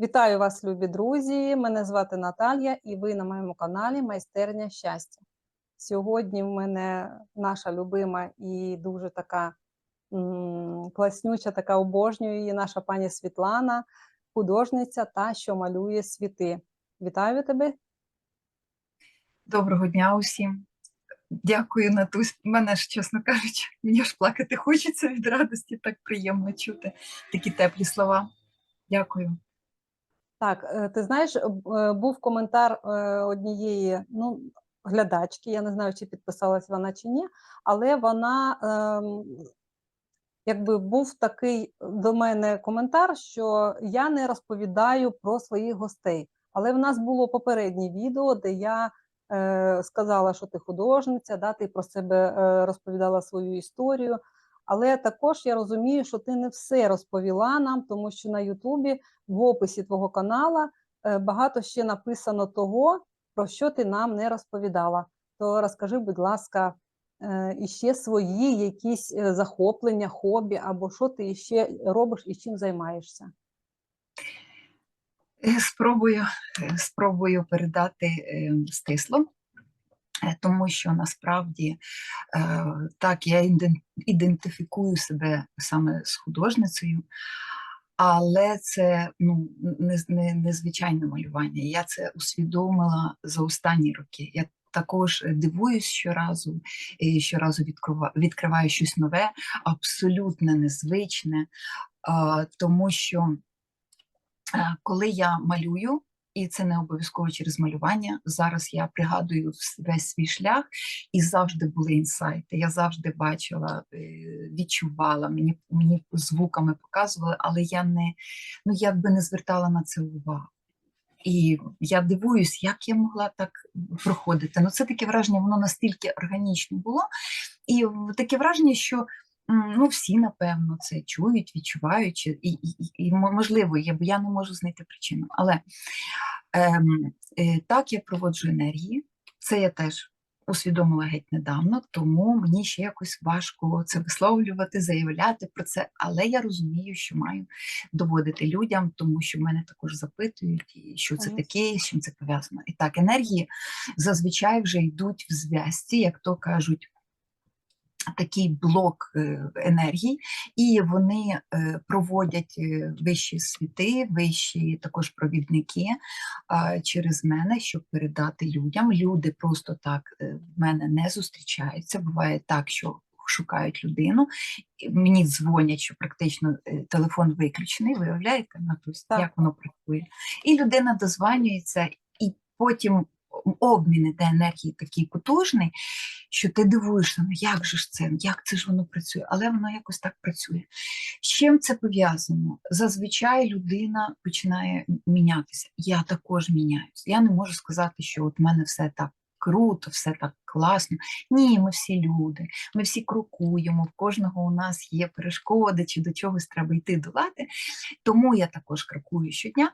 Вітаю вас, любі друзі! Мене звати Наталія, і ви на моєму каналі Майстерня щастя. Сьогодні в мене наша любима і дуже така класнюча, така обожнюю її наша пані Світлана, художниця та що малює світи. Вітаю тебе! Доброго дня усім. Дякую, Натусь. Мене ж, чесно кажучи, мені ж плакати хочеться від радості, так приємно чути такі теплі слова. Дякую. Так, е, ти знаєш, е, був коментар е, однієї ну, глядачки, я не знаю, чи підписалась вона чи ні, але вона ем, якби був такий до мене коментар, що я не розповідаю про своїх гостей. Але в нас було попереднє відео, де я е, сказала, що ти художниця, да, ти про себе е, розповідала свою історію. Але також я розумію, що ти не все розповіла нам, тому що на Ютубі в описі твого канала е, багато ще написано того, про що ти нам не розповідала. То розкажи, будь ласка, е, іще свої якісь е, захоплення, хобі, або що ти ще робиш і чим займаєшся. Спробую, спробую передати стисло, тому що насправді е, так я ідентифікую себе саме з художницею, але це ну, не, не, незвичайне малювання. Я це усвідомила за останні роки. Я також дивуюсь щоразу, і щоразу відкрива- відкриваю щось нове, абсолютно незвичне, тому що е, коли я малюю, і це не обов'язково через малювання. Зараз я пригадую весь свій шлях, і завжди були інсайти. Я завжди бачила, е, відчувала, мені, мені звуками показували, але я не ну якби не звертала на це увагу. І я дивуюсь, як я могла так проходити. Ну, це таке враження, воно настільки органічно було. І таке враження, що ну, всі, напевно, це чують, відчувають, і, і, і, можливо, є, бо я не можу знайти причину. Але ем, е, так я проводжу енергії. Це я теж усвідомила геть недавно, тому мені ще якось важко це висловлювати, заявляти про це. Але я розумію, що маю доводити людям, тому що мене також запитують, і що це таке, з чим це пов'язано. І так, енергії зазвичай вже йдуть в зв'язці, як то кажуть. Такий блок е, енергій, і вони е, проводять е, вищі світи, вищі також провідники через мене, щоб передати людям. Люди просто так в мене не зустрічаються. Буває так, що шукають людину, мені дзвонять, що практично телефон виключений. Виявляєте, Натусь, Так. як воно працює? І людина дозванюється, і потім обмін іде енергії такий потужний, що ти дивуєшся, ну як же ж це, як це ж воно працює, але воно якось так працює. З чим це пов'язано? Зазвичай людина починає мінятися. Я також міняюсь. Я не можу сказати, що от в мене все так круто, все так класно. Ні, ми всі люди, ми всі крокуємо, в кожного у нас є перешкоди, чи до чогось треба йти долати. Тому я також крокую щодня,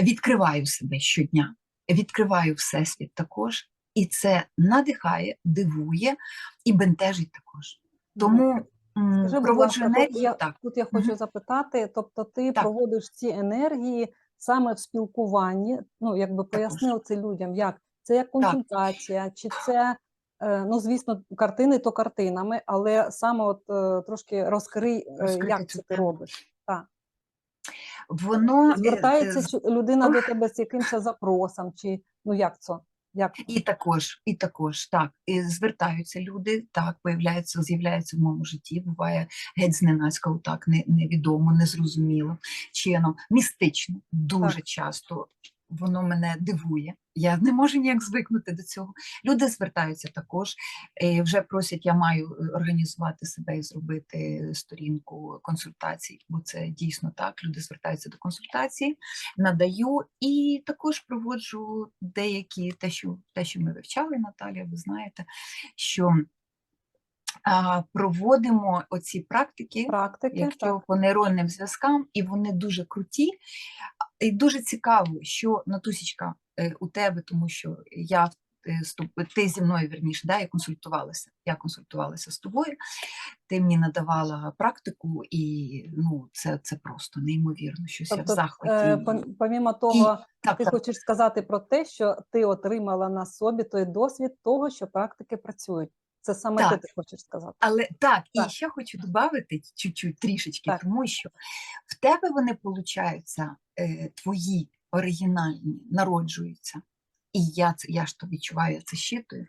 відкриваю себе щодня, відкриваю всесвіт також. І це надихає, дивує і бентежить також. Тому м, Скажи, проводжу ласка, тут енергію я, так. тут я хочу запитати, тобто ти Так. проводиш ці енергії саме в спілкуванні, ну, якби пояснив це людям, як це як консультація, чи це, е, ну, звісно, картини то картинами, але саме от е, трошки розкрий, е, Розкрити як це ти робиш. Так. Воно е, Звертається людина до тебе з якимось запросом, чи ну як це? Як? І також, і також так, і звертаються люди, так, появляються, з'являються в моєму житті. Буває геть зненацька, так, не, невідомо, незрозуміло чином, містично, дуже Так. часто воно мене дивує. Я не можу ніяк звикнути до цього. Люди звертаються також, е, вже просять, я маю е, організувати себе і зробити сторінку консультацій, бо це дійсно так. Люди звертаються до консультації, надаю і також проводжу деякі те, що те, що ми вивчали, Наталія, ви знаєте, що проводимо оці практики, Практики, так. по нейронним зв'язкам, і вони дуже круті. І дуже цікаво, що Натусічка е, у тебе, тому що я е, ти зі мною вірніше, да, я консультувалася. Я консультувалася з тобою. Ти мені надавала практику, і ну це, це просто неймовірно. Щось я в Тобто, захваті. е, помімо того, так, ти так, хочеш сказати про те, що ти отримала на собі той досвід того, що практики працюють. Це саме Так. ти хочеш сказати. Але так, Так. і ще хочу додати чуть-чуть трішечки, Так. тому що в тебе вони получаються е, твої оригінальні, народжуються. І я це я ж то відчуваю, я це щитую.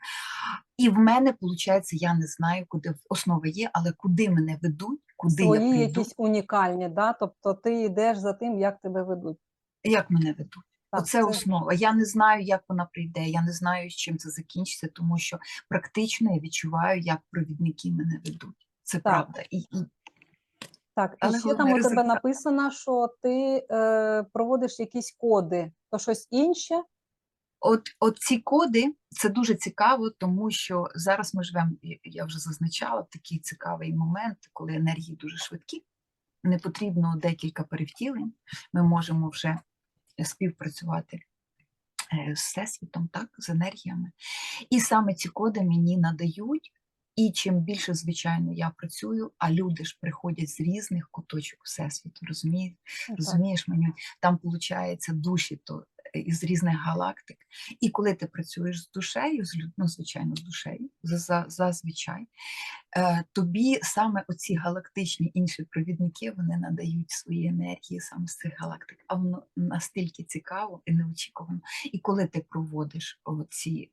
І в мене, виходить, я не знаю, куди основа є, але куди мене ведуть, куди я Свої прийду, якісь унікальні, да? тобто ти йдеш за тим, як тебе ведуть. як мене ведуть. Так, Оце основа. Я не знаю, як вона прийде, я не знаю, з чим це закінчиться, тому що практично я відчуваю, як провідники мене ведуть. Це правда. І, і Так, і Але ще там у тебе написано, що ти е, проводиш якісь коди, то щось інше. От, от ці коди це дуже цікаво, тому що зараз ми живемо, я вже зазначала, такий цікавий момент, коли енергії дуже швидкі. Не потрібно декілька перевтілень. Ми можемо вже співпрацювати е, з всесвітом, так, з енергіями. І саме ці коди мені надають. І чим більше, звичайно, я працюю, а люди ж приходять з різних куточок всесвіту, розумієте? Так. Розумієш, мені там виходить душі то е, із різних галактик. І коли ти працюєш з душею, з ну, звичайно, з душею, за- за- зазвичай, е, тобі саме оці галактичні інші провідники вони надають свої енергії саме з цих галактик. А воно настільки цікаво і неочікувано. І коли ти проводиш ці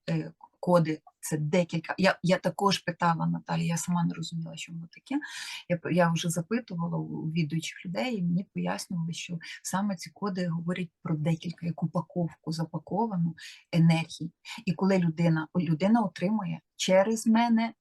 коди, це декілька. Я, я також питала Наталі, я сама не розуміла, що воно таке. Я, я вже запитувала у відуючих людей, і мені пояснювали, що саме ці коди говорять про декілька, як упаковку запаковану енергії. І коли людина, людина отримує через мене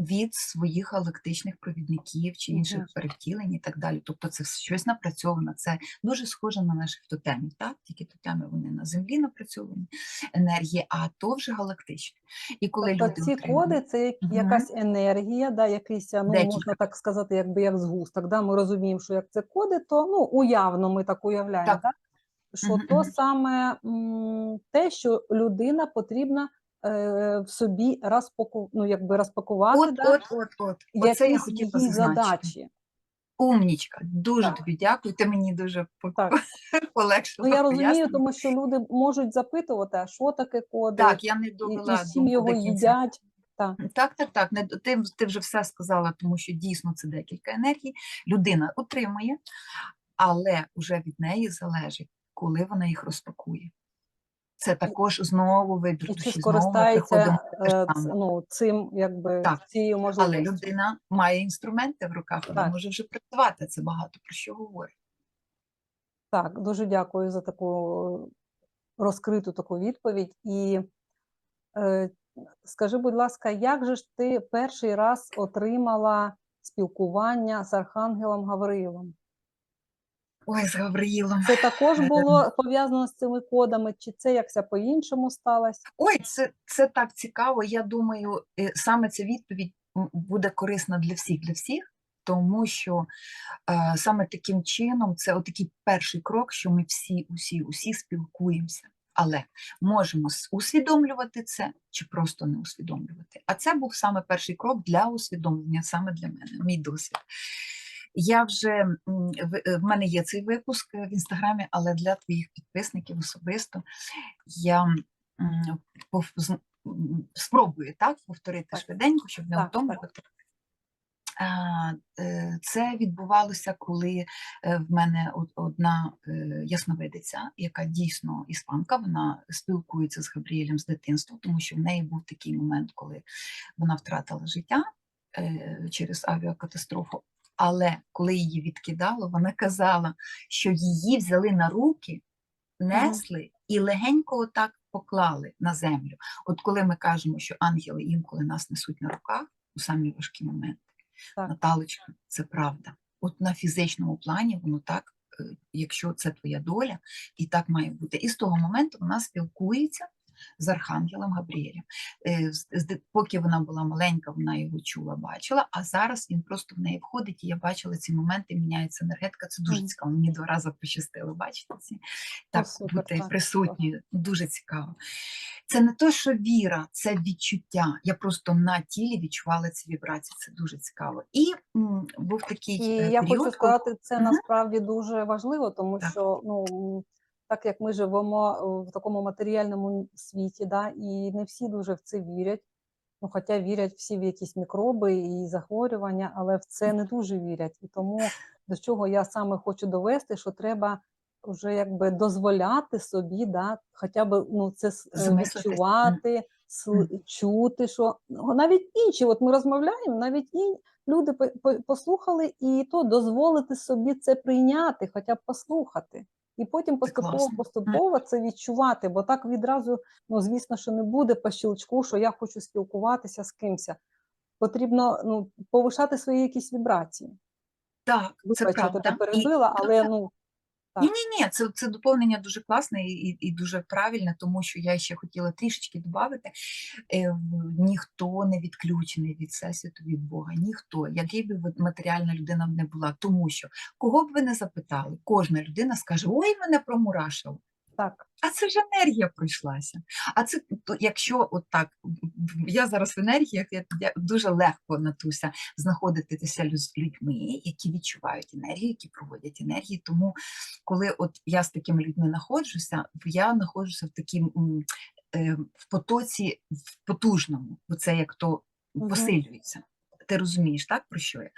від своїх галактичних провідників чи інших перевтілень і так далі. Тобто це щось напрацьоване. Це дуже схоже на наших тотемів, так? Тільки тотеми вони на землі напрацьовані енергії, а то вже галактичні. І коли Тобто люди ці отримують- коди це якась енергія, да, якийсь, ну, Декілька. можна так сказати, якби як згусток. Да? Ми розуміємо, що як це коди, то ну, уявно ми так уявляємо, Так. так. що Мгм, то саме м, те, що людина потрібна в собі розпаку, ну, якби розпакувати, От, да? от, от, от. Оце я хотіла зазначити. задачі. Умнічка, дуже Так. тобі дякую. Ти мені дуже Так. полегшила. Ну, я розумію, пояснення. тому що люди можуть запитувати, а що таке коди, Так, я не довела і з чим його їдять. Так. Так, так, так. Не, ти, ти вже все сказала, тому що дійсно це декілька енергій. Людина отримує, але вже від неї залежить, коли вона їх розпакує. Це також знову вибір чи скористається е, ну, цим, якби Так, цією Але людина має інструменти в руках, вона може вже працювати. Це багато про що говорить. Так, дуже дякую за таку розкриту таку відповідь. І е, скажи, будь ласка, як же ж ти перший раз отримала спілкування з Архангелом Гавриїлом? Ой, з Гавриїлом. Це також було пов'язано з цими кодами, чи це якся по-іншому сталося? Ой, це, це так цікаво. Я думаю, е, саме ця відповідь буде корисна для всіх, для всіх, тому що е, саме таким чином це отакий перший крок, що ми всі, усі, усі спілкуємося. Але можемо усвідомлювати це чи просто не усвідомлювати. А це був саме перший крок для усвідомлення, саме для мене, мій досвід. Я вже в, е, мене є цей випуск е, в інстаграмі, але для твоїх підписників особисто я спробую так повторити Так. швиденько, щоб не втомлювати. Е, Це відбувалося, коли в мене одна ясновидиця, яка дійсно іспанка, вона спілкується з Габріелем з дитинства, тому що в неї був такий момент, коли вона втратила життя через авіакатастрофу. Але коли її відкидало, вона казала, що її взяли на руки, несли і легенько отак поклали на землю. От коли ми кажемо, що ангели інколи нас несуть на руках у самі важкі моменти, Так. Наталочка, це правда. От на фізичному плані воно так, е, якщо це твоя доля, і так має бути. І з того моменту вона спілкується з Архангелом Габріелем. Е, Поки вона була маленька, вона його чула, бачила, а зараз він просто в неї входить, і я бачила ці моменти, міняється енергетика. Це дуже цікаво. Мені два рази пощастило бачити ці. Так, супер, бути так, присутньою. Дуже цікаво. Це не то, що віра, це відчуття. Я просто на тілі відчувала ці вібрації. Це дуже цікаво. І м, був такий І е, я хочу сказати, це насправді дуже важливо, тому Так. що ну так як ми живемо е, в такому матеріальному світі, да, і не всі дуже в це вірять. Ну, хоча вірять всі в якісь мікроби і захворювання, але в це не дуже вірять. І тому до чого я саме хочу довести, що треба вже якби дозволяти собі, да, хоча б ну, це е, відчувати, чути, що ну, навіть інші, от ми розмовляємо, навіть і люди по- по- послухали, і то дозволити собі це прийняти, хоча б послухати. І потім поступово поступово це відчувати, бо так відразу, ну звісно, що не буде по щелчку, що я хочу спілкуватися з кимось. Потрібно ну, повишати свої якісь вібрації. Так, це Вибач, я правда. перебила, але ну. Ні, ні, ні, це, це доповнення дуже класне і, і, дуже правильне, тому що я ще хотіла трішечки додати. Е, ніхто не відключений від всесвіту, від Бога. Ніхто, який би матеріальна людина не була. Тому що кого б ви не запитали, кожна людина скаже: Ой, мене промурашило. Так. А це ж енергія пройшлася. А це якщо от так, я зараз в енергіях, я, я дуже легко Натуся знаходитися з людьми, які відчувають енергію, які проводять енергії. Тому, коли от я з такими людьми знаходжуся, я знаходжуся в такій е, в потоці в потужному, бо це як то посилюється. Ти розумієш, так про що я?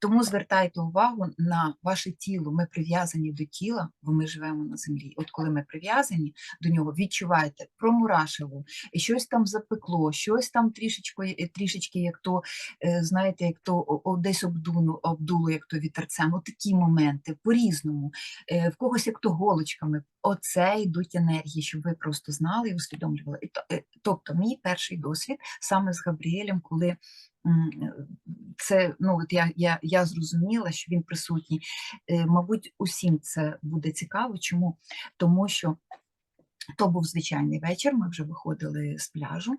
Тому звертайте увагу на ваше тіло. Ми прив'язані до тіла, бо ми живемо на землі. От коли ми прив'язані до нього, відчуваєте, промурашило, щось там запекло, щось там трішечки, трішечки як то, е, знаєте, як то десь обдуну, обдуло, як то вітерцем. Такі моменти по-різному. Е, В когось як то голочками. Оце йдуть енергії, щоб ви просто знали і усвідомлювали. Е, Тобто, мій перший досвід саме з Габріелем, коли е, це ну от я, я, я зрозуміла, що він присутній. Е, Мабуть, усім це буде цікаво. Чому? Тому що то був звичайний вечір. Ми вже виходили з пляжу,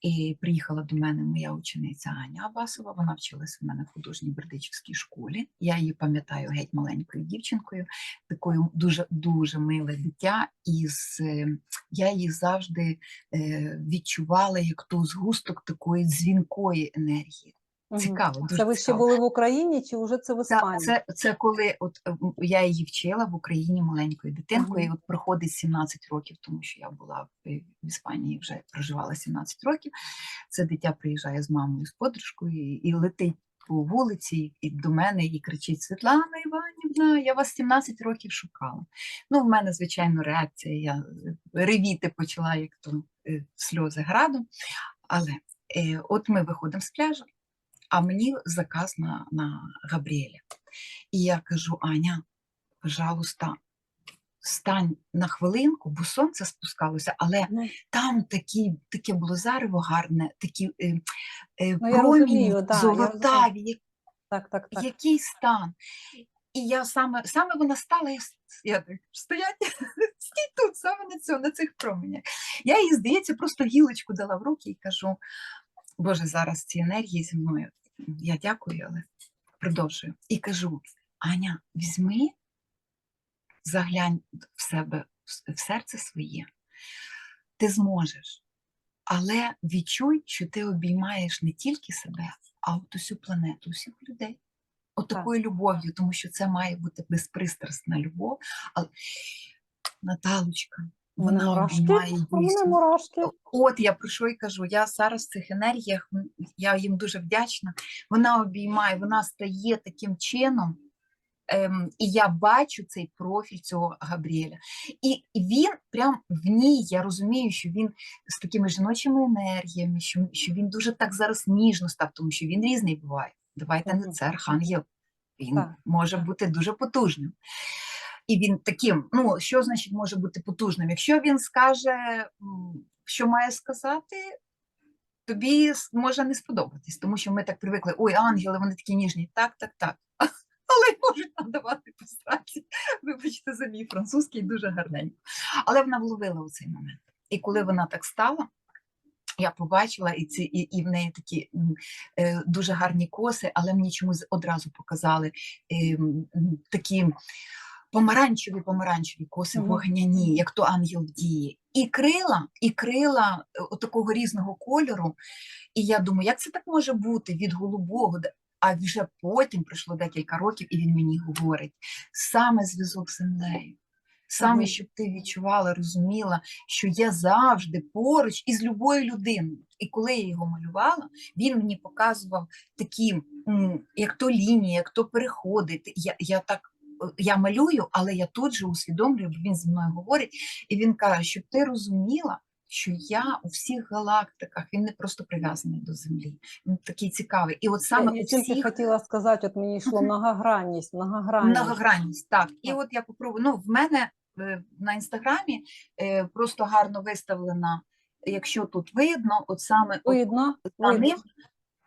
і приїхала до мене моя учениця Аня Абасова. Вона вчилася в мене в художній бердичівській школі. Я її пам'ятаю геть маленькою дівчинкою, такою дуже дуже миле дитя. І з, я її завжди е, відчувала як то згусток такої дзвінкої енергії. Цікаво, дуже Це ви ще були в Україні чи вже це в Іспанії? це, це коли от е, я її вчила в Україні маленькою дитинкою, і от проходить 17 років, тому що я була в, е, Іспанії, вже проживала 17 років. Це дитя приїжджає з мамою, з подружкою і, і летить по вулиці і до мене і кричить: Світлана Іванівна, я вас 17 років шукала. Ну, в мене, звичайно, реакція. Я е, ревіти почала, як то сльози градом. Але е, от ми виходимо з пляжу, а мені заказ на, на Габріеля. І я кажу: Аня, пожалуйста, стань на хвилинку, бо сонце спускалося, але Ну, там такі, таке було зарево гарне, такі е, е, Ну, да, золотаві, так, так, так. який стан. І я саме, саме вона стала, я, я стоять, стій тут, саме на цьому, на цих променях. Я їй, здається, просто гілочку дала в руки і кажу: Боже, зараз ці енергії зі мною. Я дякую, але продовжую. І кажу: Аня, візьми, заглянь в себе, в серце своє. Ти зможеш. Але відчуй, що ти обіймаєш не тільки себе, а от усю планету, усіх людей. От Так. такою любов'ю, тому що це має бути безпристрасна любов. Але Наталочка, вона мурашки, обіймає мене дійсно. мурашки. От я про що й кажу. Я зараз в цих енергіях, м, я їм дуже вдячна. Вона обіймає, вона стає таким чином. Ем, і я бачу цей профіль цього Габріеля. І він прям в ній, я розумію, що він з такими жіночими енергіями, що, що він дуже так зараз ніжно став, тому що він різний буває. Давайте не Мгм. це архангел. Він Так, може бути дуже потужним. І він таким, ну що значить може бути потужним? Якщо він скаже, що має сказати, тобі може не сподобатись, тому що ми так привикли, ой, ангели, вони такі ніжні, так, так, так. Але можуть надавати посраці. Вибачте за мій французький дуже гарненько. Але вона вловила у цей момент. І коли вона так стала, я побачила, і, ці, і, і в неї такі е, дуже гарні коси, але мені чомусь одразу показали е, такі помаранчеві, помаранчеві коси Мгм. вогняні, як то ангел діє. І крила, і крила е, такого різного кольору. І я думаю, як це так може бути від голубого? А вже потім пройшло декілька років, і він мені говорить: саме зв'язок з землею. Саме, щоб ти відчувала, розуміла, що я завжди поруч із любою людиною. І коли я його малювала, він мені показував такі, як то лінії, як то переходи. Я, я так я малюю, але я тут же усвідомлюю, бо він зі мною говорить, і він каже, щоб ти розуміла, що я у всіх галактиках, він не просто прив'язаний до землі. Він такий цікавий. І от саме я у тільки хотіла сказати, от мені йшло многогранність, многогранність. Многогранність, так. І от я попробую. Ну, в мене е, на інстаграмі е, просто гарно виставлена, якщо тут видно, от саме Видно, за видно.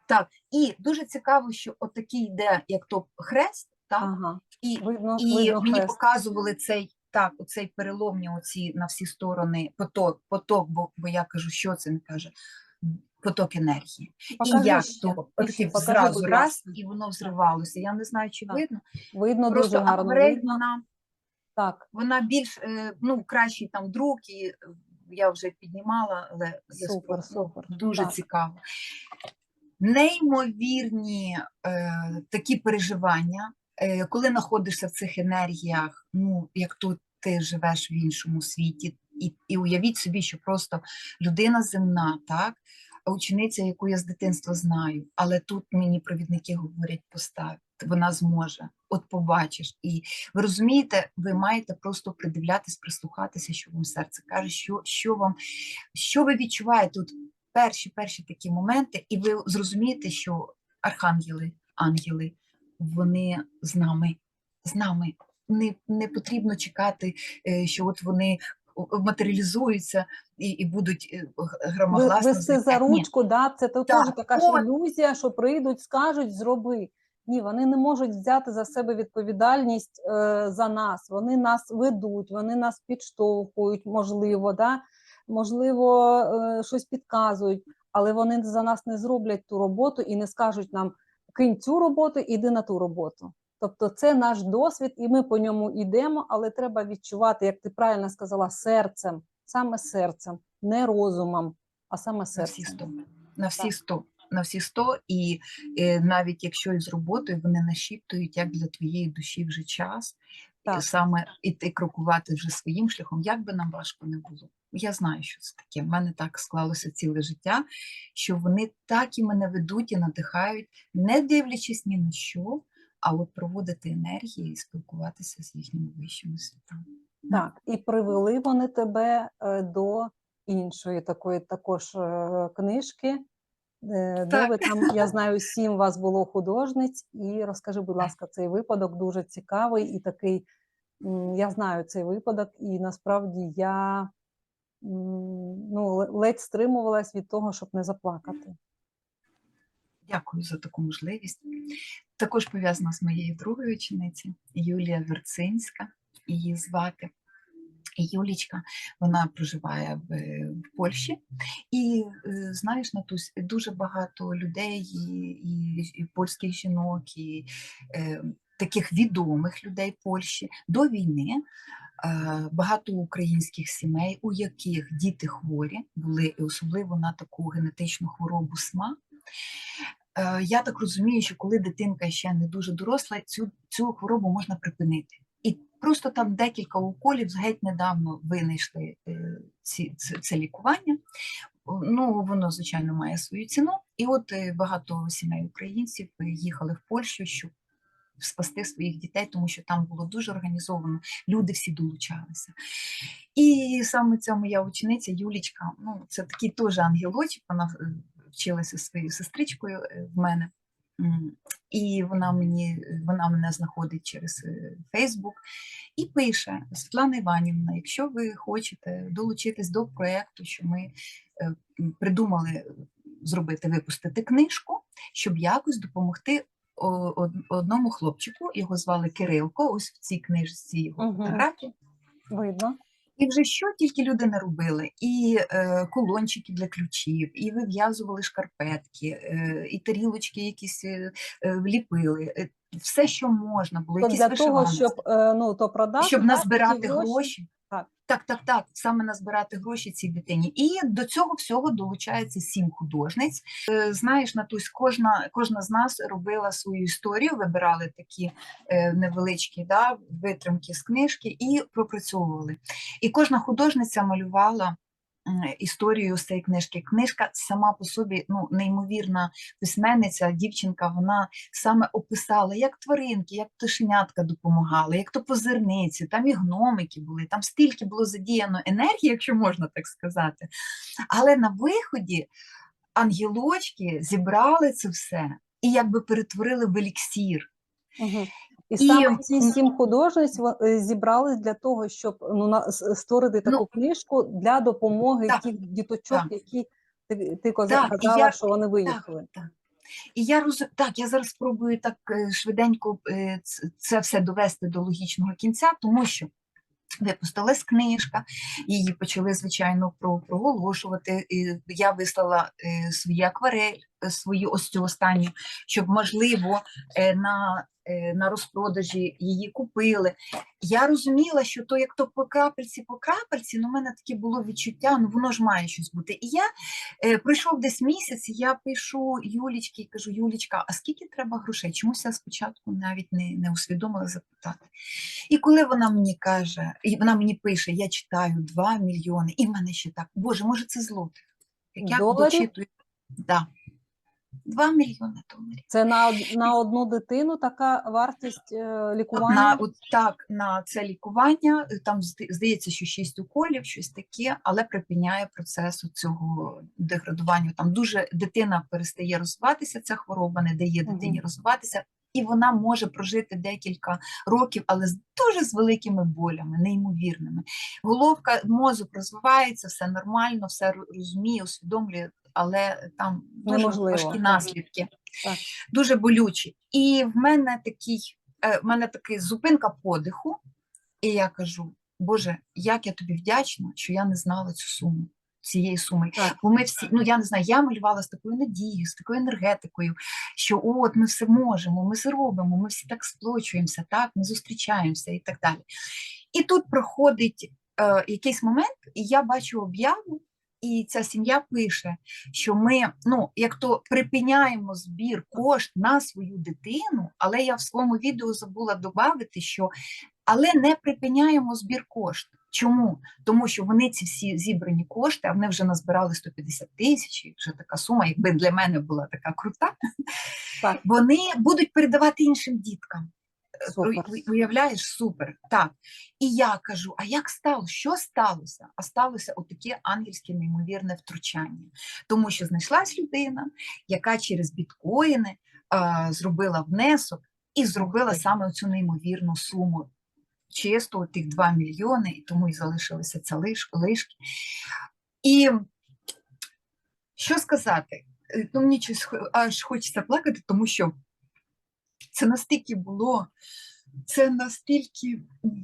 Так, і дуже цікаво, що от йде, як то хрест, так, Ага, і, видно, і видно мені хрест. показували цей. Так, оцей переломні оці на всі сторони поток, поток, бо, бо я кажу, що це він каже, поток енергії. Покажи і як то отакий покажи, зразу раз, і воно взривалося. Я не знаю, чи Так. видно. Видно Просто дуже гарно. Видно. вона Так, вона більш е, ну, кращий там друк, і я вже піднімала, але Супер, ну, супер. дуже Так. цікаво. Неймовірні е, такі переживання, коли знаходишся в цих енергіях, ну як тут ти живеш в іншому світі, і, і уявіть собі, що просто людина земна, так, учениця, яку я з дитинства знаю, але тут мені провідники говорять, постав, вона зможе, от побачиш. І ви розумієте, ви маєте просто придивлятись, прислухатися, що вам серце каже, що, що вам, що ви відчуваєте от перші перші такі моменти, і ви зрозумієте, що архангели, ангели, вони з нами, з нами. Не, не потрібно чекати, е, що от вони матеріалізуються і, і будуть е, громогласно. Вести за ручку, да, це то Так, теж така ж ілюзія, що прийдуть, скажуть, зроби. Ні, вони не можуть взяти за себе відповідальність е, за нас. Вони нас ведуть, вони нас підштовхують, можливо, да? можливо, е, щось підказують, але вони за нас не зроблять ту роботу і не скажуть нам кинь цю роботу, іди на ту роботу. Тобто це наш досвід, і ми по ньому йдемо, але треба відчувати, як ти правильно сказала, серцем, саме серцем, не розумом, а саме серцем. На всі сто. На всі сто, і е, навіть якщо із роботою вони нашіптують, як для твоєї душі вже час, і Так. саме іти крокувати вже своїм шляхом, як би нам важко не було. Я знаю, що це таке. В мене так склалося ціле життя, що вони так і мене ведуть і надихають, не дивлячись ні на що, а от проводити енергії і спілкуватися з їхніми вищими світами. Так, і привели вони тебе е, до іншої такої також е, книжки, е, де ви там, я знаю, сім вас було художниць. І розкажи, будь ласка, цей випадок дуже цікавий і такий. Я знаю цей випадок, і насправді я ну, ледь стримувалась від того, щоб не заплакати. Дякую за таку можливість. Також пов'язана з моєю другою ученицею Юлія Верцинська, її звати. Юлічка, вона проживає в, в Польщі. І е, знаєш, Натусь, дуже багато людей, і, і, і польських жінок, і е, таких відомих людей Польщі до війни. Е, Багато українських сімей, у яких діти хворі були, і особливо на таку генетичну хворобу СМА. Е, Я так розумію, що коли дитинка ще не дуже доросла, цю, цю хворобу можна припинити. І просто там декілька уколів геть недавно винайшли е, ці, це, це лікування. Ну, воно, звичайно, має свою ціну. І от багато сімей українців їхали в Польщу, щоб спасти своїх дітей, тому що там було дуже організовано, люди всі долучалися. І саме ця моя учениця Юлічка, ну, це такий теж ангелочок, вона е, вчилася своєю сестричкою е, в мене. І вона мені вона мене знаходить через Фейсбук і пише: Світлана Іванівна, якщо ви хочете долучитись до проєкту, що ми е, придумали зробити, випустити книжку, щоб якось допомогти одному хлопчику, його звали Кирилко, ось в цій книжці його фотографії. Видно. І вже що тільки люди не робили, і е, колончики для ключів, і вив'язували шкарпетки, е, і тарілочки якісь е, е, вліпили. е, Все, що можна було, То якісь для того, щоб е, ну, то продати, щоб назбирати гроші. Так. Так, так, так, саме назбирати гроші цій дитині. І до цього всього долучається сім художниць. Е, Знаєш, Натусь, кожна, кожна з нас робила свою історію, вибирали такі е, невеличкі да, витримки з книжки і пропрацьовували. І кожна художниця малювала історію з цієї книжки. Книжка сама по собі ну, неймовірна письменниця, дівчинка, вона саме описала, як тваринки, як пташенятка допомагали, як то позирниці, там і гномики були, там стільки було задіяно енергії, якщо можна так сказати. Але на виході ангелочки зібрали це все і якби перетворили в еліксір. Угу. І, І, саме ці сім художниць е, зібрались для того, щоб ну, створити таку Ну, книжку для допомоги так, тих діточок, так. які ти, ти Так, казала, я- що вони виїхали. Так. І я роз... так, я зараз спробую так е, швиденько е, це все довести до логічного кінця, тому що випустилась книжка, її почали, звичайно, проголошувати. Я вислала свої акварель, свою ось цю останню, щоб, можливо, е, на, е, на розпродажі її купили. Я розуміла, що то як то по крапельці, по крапельці, ну, в мене таке було відчуття, ну воно ж має щось бути. І я Е, Пройшов десь місяць, і я пишу Юлічки і кажу: Юлічка, а скільки треба грошей? Чомусь я спочатку навіть не, не усвідомила запитати. І коли вона мені каже, і вона мені пише, я читаю 2 мільйони, і в мене ще так, Боже, може, це злотих. Як я дочитую, да. 2 мільйони доларів. Це на, на одну дитину така вартість е, лікування. На, от так, на це лікування, там здається, що 6 уколів, щось таке, але припиняє процес цього деградування. Там дуже дитина перестає розвиватися, ця хвороба не дає дитині розвиватися, і вона може прожити декілька років, але з дуже з великими болями, неймовірними. Головка, мозок розвивається, все нормально, все розуміє, усвідомлює, але там дуже Неможливо, важкі наслідки, Так. дуже болючі. І в мене такий, е, в мене такий зупинка подиху, і я кажу: Боже, як я тобі вдячна, що я не знала цю суму. Цієї суми, Так. бо ми всі, ну я не знаю, я малювала з такою надією, з такою енергетикою, що от ми все можемо, ми все робимо, ми всі так сплочуємося, так, ми зустрічаємося і так далі. І тут проходить е, якийсь момент, і я бачу об'яву, і ця сім'я пише, що ми, ну, як то припиняємо збір кошт на свою дитину, але я в своєму відео забула додати, що але не припиняємо збір кошт. Чому? Тому що вони ці всі зібрані кошти, а вони вже назбирали 150 тисяч, і вже така сума, якби для мене була така крута, Так. вони будуть передавати іншим діткам. Супер. Уявляєш, супер. Так. І я кажу: а як стало? Що сталося? А сталося отаке ангельське неймовірне втручання. Тому що знайшлась людина, яка через біткоїни а, зробила внесок і зробила саме цю неймовірну суму. Чисто тих 2 мільйони, і тому і залишилися ця лиш, лишки. І що сказати? Е, Ну, мені щось аж хочеться плакати, тому що це настільки було, це настільки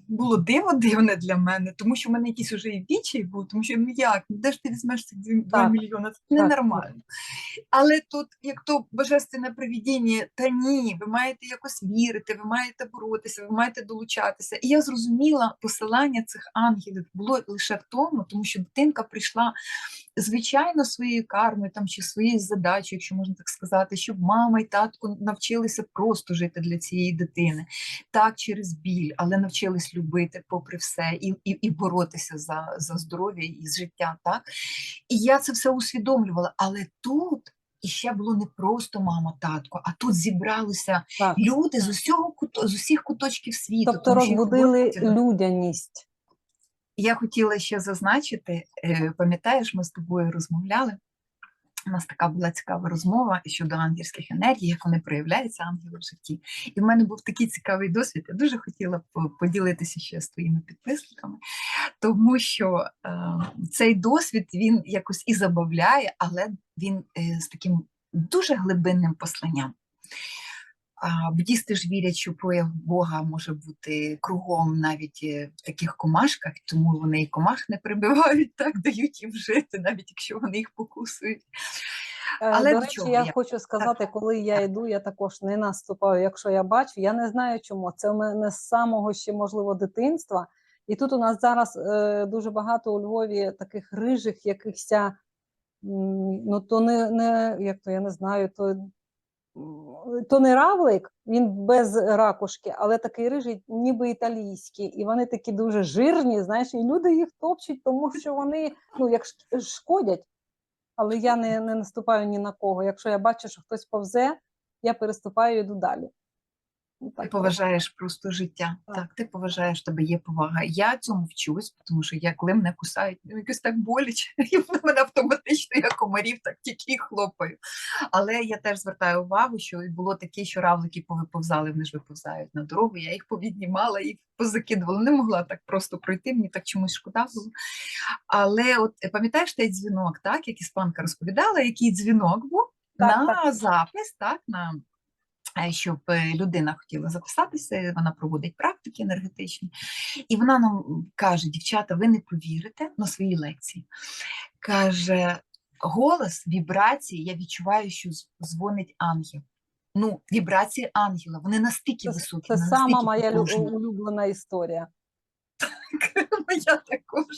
було диво дивне для мене, тому що в мене якийсь уже і відчай був, тому що ну як, ну де ж ти візьмеш цих 2 Так, мільйони? Це ненормально. Але тут, як то божественне привідіння, та ні, ви маєте якось вірити, ви маєте боротися, ви маєте долучатися. І я зрозуміла, посилання цих ангелів було лише в тому, тому що дитинка прийшла звичайно своєю кармою там чи своєю задачею, якщо можна так сказати, щоб мама і татко навчилися просто жити для цієї дитини, так через біль, але навчились любити попри все і, і, і боротися за, за здоров'я і з життя. Так і я це все усвідомлювала. Але тут іще було не просто мама, татко, а тут зібралися Так. люди з усього з усіх куточків світу. Тобто тому розбудили людяність. Я хотіла ще зазначити, е, пам'ятаєш, ми з тобою розмовляли. У нас така була цікава розмова щодо ангельських енергій, як вони проявляються ангели в житті. І в мене був такий цікавий досвід. Я дуже хотіла поділитися ще з твоїми підписниками, тому що е, цей досвід він якось і забавляє, але він е, з таким дуже глибинним посланням. А буддісти ж вірять, що прояв Бога може бути кругом навіть е, в таких комашках, тому вони і комах не прибивають, так дають їм жити, навіть якщо вони їх покусують. Е, Але До речі, я я? хочу сказати, коли я йду, я також не наступаю. Якщо я бачу, я не знаю чому. Це в мене з самого ще можливо дитинства. І тут у нас зараз е, дуже багато у Львові таких рижих якихось, ну то не, не як то я не знаю, то, то не равлик, він без ракушки, але такий рижий, ніби італійський. І вони такі дуже жирні, знаєш, і люди їх топчуть, тому що вони ну, як шкодять але я не, не наступаю ні на кого. Якщо я бачу, що хтось повзе, я переступаю і йду далі. Ну, Ти поважаєш просто життя. Так. Так, ти поважаєш, в тебе є повага. Я цьому вчусь, тому що я, коли мене кусають, ну, якось так боляче, і в мене автоматично я комарів так тільки хлопаю. Але я теж звертаю увагу, що було таке, що равлики повиповзали, вони ж виповзають на дорогу. Я їх повіднімала і позакидувала. Не могла так просто пройти, мені так чомусь шкода було. Але от е, пам'ятаєш той дзвінок, так, як іспанка розповідала, який дзвінок був Так, на так. запис, так, на щоб е, людина хотіла записатися, вона проводить практики енергетичні, і вона нам каже: дівчата, ви не повірите на свої лекції. Каже, голос, вібрації, я відчуваю, що дзвонить ангел. Ну, вібрації ангела, вони настільки Це, високі, це вони сама моя потужні. улюблена історія. моя також.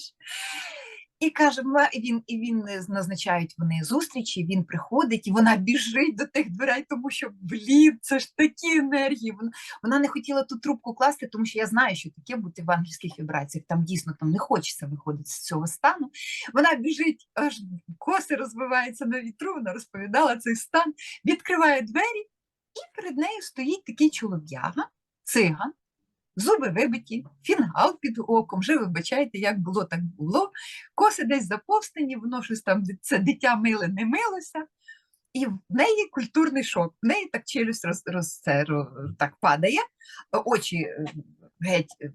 І каже, і він, і він е, назначають вони зустрічі, він приходить, і вона біжить до тих дверей, тому що блін, це ж такі енергії. Вона, вона не хотіла ту трубку класти, тому що я знаю, що таке бути в ангельських вібраціях. Там дійсно там не хочеться виходити з цього стану. Вона біжить, аж коси розвиваються на вітру. Вона розповідала цей стан, відкриває двері, і перед нею стоїть такий чолов'яга, циган. Зуби вибиті, фінгал під оком, вже вибачайте, як було, так було. Коси десь заповстені, воно щось там це дитя миле не милося. І в неї культурний шок. В неї так челюсть роз, роз, це, ро- так падає, очі е, геть е,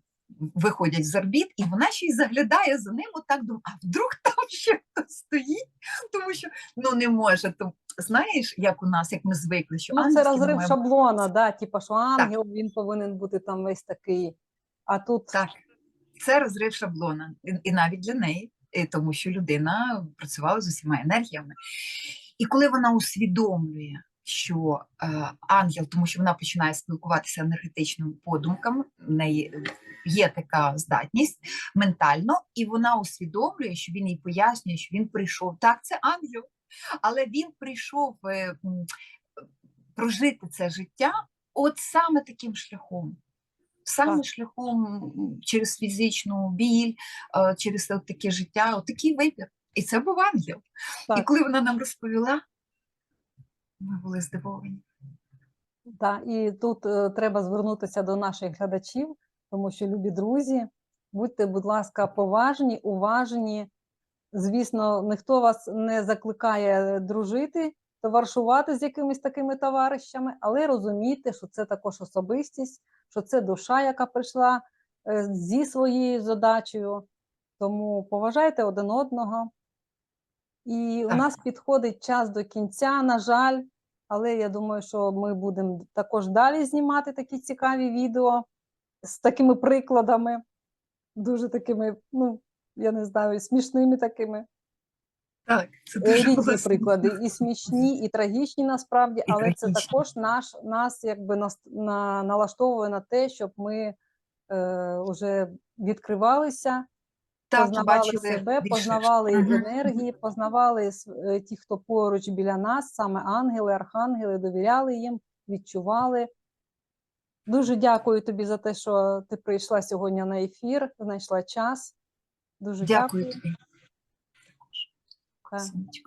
виходять з орбіт, і вона ще й заглядає за ним, отак думає, а вдруг там ще хтось стоїть, тому що ну не може. Знаєш, як у нас, як ми звикли, що Ну, це розрив маємо- шаблона, да, типу, що ангел він повинен бути там весь такий. А тут Так, це розрив шаблона, і, і навіть для неї, і тому що людина працювала з усіма енергіями. І коли вона усвідомлює, що е, ангел, тому що вона починає спілкуватися енергетичними подумками, в неї є така здатність ментально, і вона усвідомлює, що він їй пояснює, що він прийшов. Так, це ангел, але він прийшов е, прожити це життя от саме таким шляхом. Саме Так. шляхом через фізичну біль, е, через таке життя, от такий вибір. І це був ангел. І коли вона нам розповіла, ми були здивовані. Да, і тут е, треба звернутися до наших глядачів, тому що, любі друзі, будьте, будь ласка, поважні, уважні. Звісно, ніхто вас не закликає дружити, товаришувати з якимись такими товаришами, але розумійте, що це також особистість, що це душа, яка прийшла е, зі своєю задачею. Тому поважайте один одного. І у нас підходить час до кінця, на жаль, але я думаю, що ми будемо також далі знімати такі цікаві відео з такими прикладами, дуже такими, ну, я не знаю, смішними такими. Так, це Е, дуже Різні приклади, і смішні, і трагічні насправді, І але це також наш, нас якби нас, на, налаштовує на те, щоб ми е, вже відкривалися, Так, познавали себе, більше. познавали Мгм. енергії, познавали е, ті, хто поруч біля нас, саме ангели, архангели, довіряли їм, відчували. Дуже дякую тобі за те, що ти прийшла сьогодні на ефір, знайшла час. Дуже Дякую дякую. тобі. Так.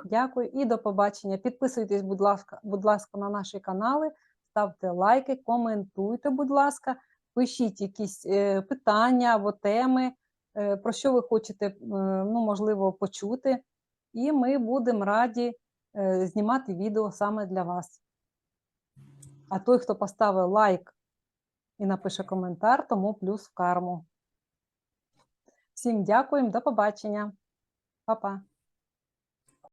Дякую і до побачення. Підписуйтесь, будь ласка, будь ласка, на наші канали, ставте лайки, коментуйте, будь ласка, пишіть якісь е, питання або теми, е, про що ви хочете, е, ну, можливо, почути. І ми будемо раді е, знімати відео саме для вас. А той, хто поставив лайк і напише коментар, тому плюс в карму. Всім дякуємо, до побачення. Па-па.